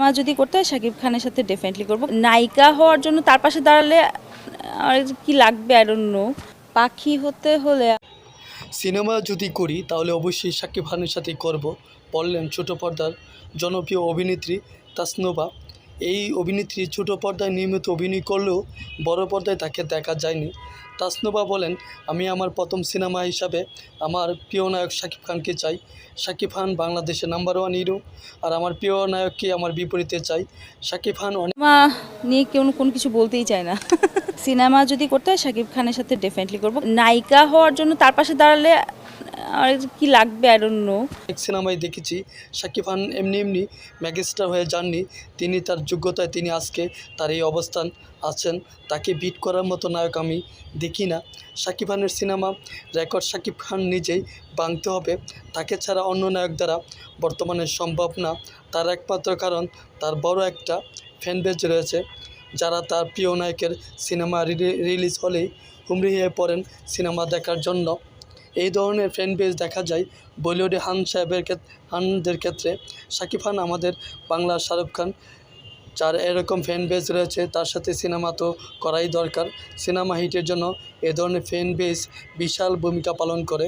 মা যদি করতে হয়, শাকিব খানের সাথে ডেফিনেটলি করব। নায়িকা হওয়ার জন্য তার পাশে দাঁড়ালে, আর কি লাগবে? আর অন্য পাখি হতে হলে সিনেমা যদি করি, তাহলে অবশ্যই শাকিব খানের সাথেই করব, বললেন ছোট পর্দার জনপ্রিয় অভিনেত্রী তাসনোভা। এই অভিনেত্রী ছোট পর্দায় নিয়মিত অভিনয় করলেও বড় পর্দায় তাকে দেখা যায়নি। তাসনোভা বলেন, আমি আমার প্রথম সিনেমা হিসাবে আমার প্রিয় নায়ক শাকিব খানকে চাই। শাকিব খান বাংলাদেশের নাম্বার ওয়ান হিরো আর আমার প্রিয় নায়ককে আমার বিপরীতে চাই। শাকিব খান অনেক নিয়ে কেউ কোনো কিছু বলতেই চায় না। সিনেমা যদি করতে হয়, শাকিব খানের সাথে ডেফিনেটলি করব। নায়িকা হওয়ার জন্য তার পাশে দাঁড়ালে আর কি লাগবে আই ডোন্ট নো অনেক সিনেমায় দেখেছি। শাকিব খান এমনি এমনি ম্যাগিস্টার হয়ে যাননি। তিনি তার যোগ্যতায় তিনি আজকে তার এই অবস্থান আছেন। তাকে বিট করার মতো নায়ক আমি দেখি না। শাকিব খানের সিনেমা রেকর্ড শাকিব খান নিজেই ভাঙতে হবে। তাকে ছাড়া অন্য নায়ক দ্বারা বর্তমানে সম্ভব না। তার একমাত্র কারণ তার বড় একটা ফ্যান বেজ রয়েছে। যারা তার প্রিয় নায়কের সিনেমা রিলিজ হলেই হুমড়ি হয়ে পড়েন সিনেমা দেখার জন্য। এই ধরনের ফ্যান পেজ দেখা যায় বলিউডে হান সাহেবের হানদের ক্ষেত্রে। শাকিব খান আমাদের বাংলার শাহরুখ খান, যার এরকম ফ্যান বেজ রয়েছে, তার সাথে সিনেমা তো করাই দরকার। সিনেমা হিটের জন্য এ ধরনের ফ্যান বেজ বিশাল ভূমিকা পালন করে।